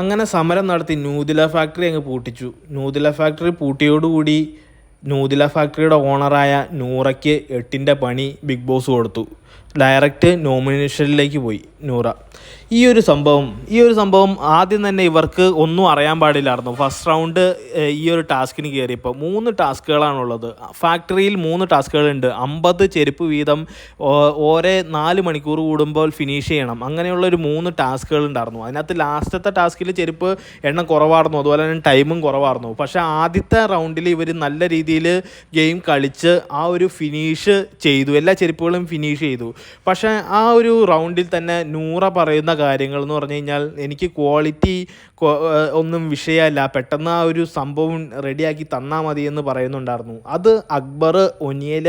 അങ്ങനെ സമരം നടത്തി നൂതില ഫാക്ടറി അങ്ങ് പൂട്ടിച്ചു. നൂതില ഫാക്ടറി പൂട്ടിയോടുകൂടി നൂതില ഫാക്ടറിയുടെ ഓണറായ നൂറയ്ക്ക് എട്ടിന്റെ പണി ബിഗ് ബോസ് കൊടുത്തു. ഡയറക്റ്റ് നോമിനേഷനിലേക്ക് പോയി നൂറ. ഈ ഒരു സംഭവം ഈ ഒരു സംഭവം ആദ്യം തന്നെ ഇവർക്ക് ഒന്നും അറിയാൻ പാടില്ലായിരുന്നു. ഫസ്റ്റ് റൗണ്ട് ഈ ഒരു ടാസ്കിന് കയറിയപ്പോൾ മൂന്ന് ടാസ്കുകളാണുള്ളത്. ഫാക്ടറിയിൽ മൂന്ന് ടാസ്കുകളുണ്ട്. അമ്പത് ചെരുപ്പ് വീതം ഓരോ നാല് മണിക്കൂർ കൂടുമ്പോൾ ഫിനിഷ് ചെയ്യണം. അങ്ങനെയുള്ള ഒരു മൂന്ന് ടാസ്കുകൾ ഉണ്ടായിരുന്നു അതിനകത്ത് ലാസ്റ്റത്തെ ടാസ്കിൽ ചെരുപ്പ് എണ്ണം കുറവായിരുന്നു. അതുപോലെ തന്നെ ടൈമും കുറവായിരുന്നു. പക്ഷേ ആദ്യത്തെ റൗണ്ടിൽ ഇവർ നല്ല രീതിയിൽ ഗെയിം കളിച്ച് ആ ഒരു ഫിനിഷ് ചെയ്തു. എല്ലാ ചെരുപ്പുകളും ഫിനിഷ് ചെയ്തു. പക്ഷേ ആ ഒരു റൗണ്ടിൽ തന്നെ നൂറ പറയുന്ന കാര്യങ്ങൾ എന്ന് പറഞ്ഞു കഴിഞ്ഞാൽ എനിക്ക് ക്വാളിറ്റി ഒന്നും വിഷയമല്ല. പെട്ടെന്ന് ആ ഒരു സംഭവം റെഡിയാക്കി തന്നാൽ മതി എന്ന് പറയുന്നുണ്ടായിരുന്നു. അത് അക്ബർ ഒനിയൽ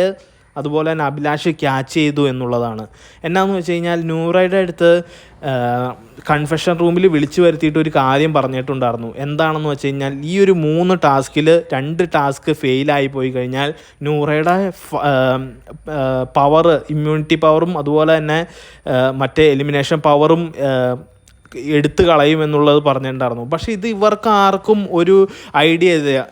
അതുപോലെ തന്നെ അഭിലാഷ് ക്യാച്ച് ചെയ്തു എന്നുള്ളതാണ്. എന്നാന്ന് വെച്ച് കഴിഞ്ഞാൽ നൂറയുടെ അടുത്ത് കൺഫെഷൻ റൂമിൽ വിളിച്ചു വരുത്തിയിട്ട് ഒരു കാര്യം പറഞ്ഞിട്ടുണ്ടായിരുന്നു. എന്താണെന്ന് വെച്ച് കഴിഞ്ഞാൽ ഈ ഒരു മൂന്ന് ടാസ്കിൽ രണ്ട് ടാസ്ക് ഫെയിലായി പോയി കഴിഞ്ഞാൽ നൂറയുടെ പവർ ഇമ്മ്യൂണിറ്റി പവറും അതുപോലെ തന്നെ മറ്റേ എലിമിനേഷൻ പവറും എടുത്തു കളയും എന്നുള്ളത് പറഞ്ഞിട്ടുണ്ടായിരുന്നു. പക്ഷേ ഇത് ഇവർക്ക് ആർക്കും ഒരു ഐഡിയ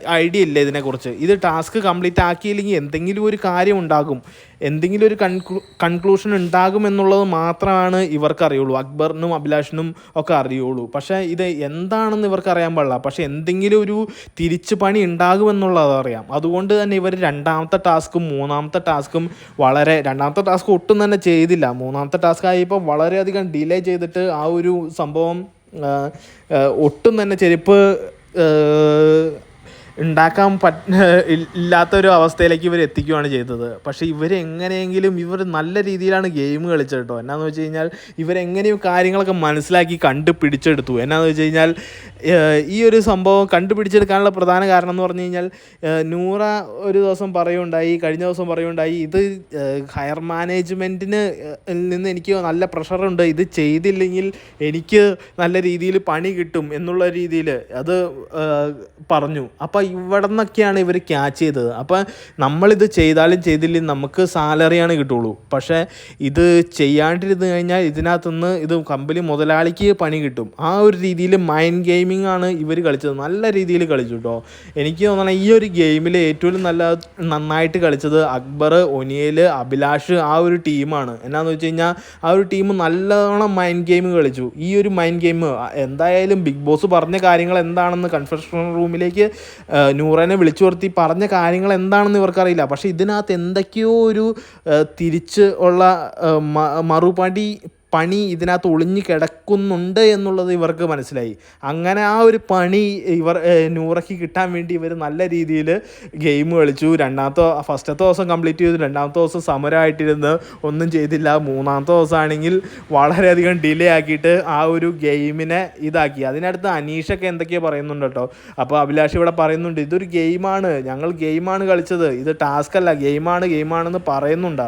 ഐഡിയ ഇല്ല ഇതിനെക്കുറിച്ച്. ഇത് ടാസ്ക് കംപ്ലീറ്റ് ആക്കിയില്ലെങ്കിൽ എന്തെങ്കിലും ഒരു കാര്യം ഉണ്ടാകും. എന്തെങ്കിലും ഒരു കൺക്ലൂ കൺക്ലൂഷൻ ഉണ്ടാകുമെന്നുള്ളത് മാത്രമാണ് ഇവർക്ക് അറിയുള്ളൂ. അക്ബറിനും അഭിലാഷിനും ഒക്കെ അറിയുള്ളൂ. പക്ഷേ ഇത് എന്താണെന്ന് ഇവർക്ക് അറിയാൻ പാടില്ല. പക്ഷേ എന്തെങ്കിലും ഒരു തിരിച്ചു പണി ഉണ്ടാകുമെന്നുള്ളത് അറിയാം. അതുകൊണ്ട് തന്നെ ഇവർ രണ്ടാമത്തെ ടാസ്ക്കും മൂന്നാമത്തെ ടാസ്ക്കും വളരെ രണ്ടാമത്തെ ടാസ്ക് ഒട്ടും തന്നെ ചെയ്തില്ല. മൂന്നാമത്തെ ടാസ്ക് ആയപ്പോൾ വളരെയധികം ഡിലേ ചെയ്തിട്ട് ആ ഒരു സംഭവം ഒട്ടും തന്നെ ചെരുപ്പ് ഉണ്ടാക്കാൻ പറ്റ ഇല്ലാത്തൊരു അവസ്ഥയിലേക്ക് ഇവർ എത്തിക്കുകയാണ് ചെയ്തത്. പക്ഷേ ഇവർ എങ്ങനെയെങ്കിലും ഇവർ നല്ല രീതിയിലാണ് ഗെയിം കളിച്ചത് കേട്ടോ എന്നാന്ന് വെച്ച് കഴിഞ്ഞാൽ ഇവരെങ്ങനെയും കാര്യങ്ങളൊക്കെ മനസ്സിലാക്കി കണ്ടുപിടിച്ചെടുത്തു. എന്നാന്ന് വെച്ച് കഴിഞ്ഞാൽ ഈ ഒരു സംഭവം കണ്ടുപിടിച്ചെടുക്കാനുള്ള പ്രധാന കാരണം എന്ന് പറഞ്ഞു കഴിഞ്ഞാൽ നൂറ ഒരു ദിവസം പറയുണ്ടായി കഴിഞ്ഞ ദിവസം പറയുണ്ടായി ഇത് ഹയർ മാനേജ്മെന്റിന് നിന്ന് എനിക്ക് നല്ല പ്രഷറുണ്ട് ഇത് ചെയ്തില്ലെങ്കിൽ എനിക്ക് നല്ല രീതിയിൽ പണി കിട്ടും എന്നുള്ള രീതിയിൽ അത് പറഞ്ഞു. അപ്പോൾ ഇവിടെ നിന്നൊക്കെയാണ് ഇവർ ക്യാച്ച് ചെയ്തത്. അപ്പോൾ നമ്മളിത് ചെയ്താലും ചെയ്തില്ലെങ്കിൽ നമുക്ക് സാലറിയാണ് കിട്ടുള്ളൂ. പക്ഷേ ഇത് ചെയ്യാണ്ടിരുന്ന് കഴിഞ്ഞാൽ ഇതിനകത്തുനിന്ന് ഇത് കമ്പനി മുതലാളിക്ക് പണി കിട്ടും. ആ ഒരു രീതിയിൽ മൈൻഡ് ഗെയിമിംഗ് ആണ് ഇവർ കളിച്ചത്. നല്ല രീതിയിൽ കളിച്ചു കേട്ടോ എനിക്ക് തോന്നണം ഈ ഒരു ഗെയിമിൽ ഏറ്റവും നല്ല നന്നായിട്ട് കളിച്ചത് അക്ബർ ഒനിയൽ അഭിലാഷ് ആ ഒരു ടീമാണ് എന്നാന്ന് വെച്ച് കഴിഞ്ഞാൽ ആ ഒരു ടീം നല്ലോണം മൈൻഡ് ഗെയിം കളിച്ചു. ഈ ഒരു മൈൻഡ് ഗെയിം എന്തായാലും ബിഗ് ബോസ് പറഞ്ഞ കാര്യങ്ങൾ എന്താണെന്ന് കൺഫെഷൻ റൂമിലേക്ക് നൂറനെ വിളിച്ചു വരുത്തി പറഞ്ഞ കാര്യങ്ങൾ എന്താണെന്ന് ഇവർക്കറിയില്ല. പക്ഷേ ഇതിനകത്ത് എന്തൊക്കെയോ ഒരു തിരിച്ച് ഉള്ള മറുപടി പണി ഇതിനകത്ത് ഒളിഞ്ഞു കിടക്കുന്നുണ്ട് എന്നുള്ളത് ഇവർക്ക് മനസ്സിലായി. അങ്ങനെ ആ ഒരു പണി ഇവർ നൂറയ്ക്ക് കിട്ടാൻ വേണ്ടി ഇവർ നല്ല രീതിയിൽ ഗെയിം കളിച്ചു. രണ്ടാമത്തെ ഫസ്റ്റത്തെ ദിവസം കംപ്ലീറ്റ് ചെയ്തു. രണ്ടാമത്തെ ദിവസം സമരമായിട്ടിരുന്ന് ഒന്നും ചെയ്തില്ല. മൂന്നാമത്തെ ദിവസമാണെങ്കിൽ വളരെയധികം ഡിലേ ആക്കിയിട്ട് ആ ഒരു ഗെയിമിനെ ഇതാക്കി. അതിനടുത്ത് അനീഷൊക്കെ എന്തൊക്കെയോ പറയുന്നുണ്ട് കേട്ടോ. അപ്പോൾ അഭിലാഷ് ഇവിടെ പറയുന്നുണ്ട് ഇതൊരു ഗെയിമാണ്. ഞങ്ങൾ ഗെയിമാണ് കളിച്ചത്. ഇത് ടാസ്ക് അല്ല. ഗെയിമാണ് ഗെയിമാണെന്ന് പറയുന്നുണ്ട്.